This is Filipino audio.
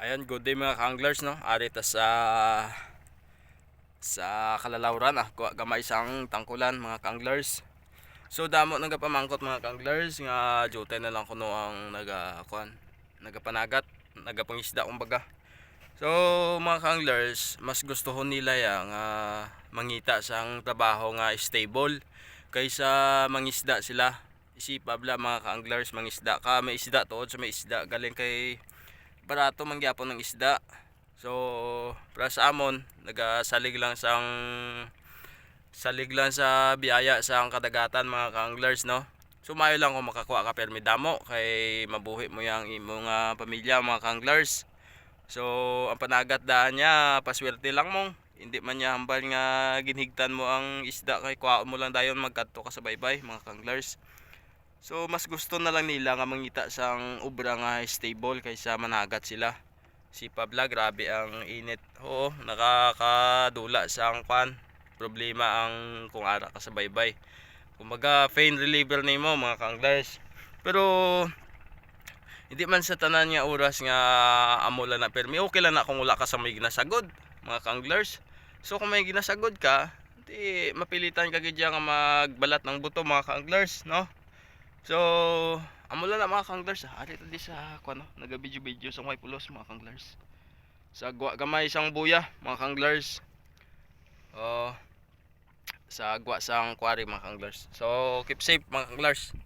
Ayan, good day mga kanglers no. Ari ta sa sa kalalawran ah, gamay isang tangkulan mga kanglers. So damo nagapamangkot mga kanglers nga jute na lang kuno ang naga kuan, nagapanagat, nagapangisda kumbaga. So mga kanglers, mas gustuhon nila ya nga mangita sang trabaho nga stable kaysa mangisda sila. Isipab la mga kanglers, mangisda ka, may isda tuod sa may isda galing kay barato mangyapon ng isda. So, para sa amon, nagasalig lang sang salig lang sa biyaya sa ang kadagatan mga kanglers no. Sumayo lang kung makakuha ka permi kay mabuhi mo yang imong nga pamilya mga kanglers. So, ang panagat daan niya, paswerte lang mo. Hindi man niya hambal nga ginhigtan mo ang isda kay kuha mo lang dayon magkadto ka sa baybay mga kanglers. So mas gusto na lang nila nga mangita sang ubra nga stable kaysa managat sila. Si Pabla grabe ang init. Oo, nakakadula sa ang pan. Problema ang kung ara ka sa baybay. Kumbaga pain reliever na mo mga kanglers. Pero hindi man sa tanan nga oras nga amo lang na permi okay lang na kung wala ka sa may ginasagod mga kanglers. So kung may ginasagod ka, di mapilitan ka gid nga magbalat ng buto mga kanglers, no? So, amo lang na mga kanglers, ah. ari di sa kuno, naga video video sa may pulos mga kanglers. Sa gwa gamay isang buya mga kanglers. Oh, sa gwa sang quarry mga kanglers. So, keep safe mga kanglers.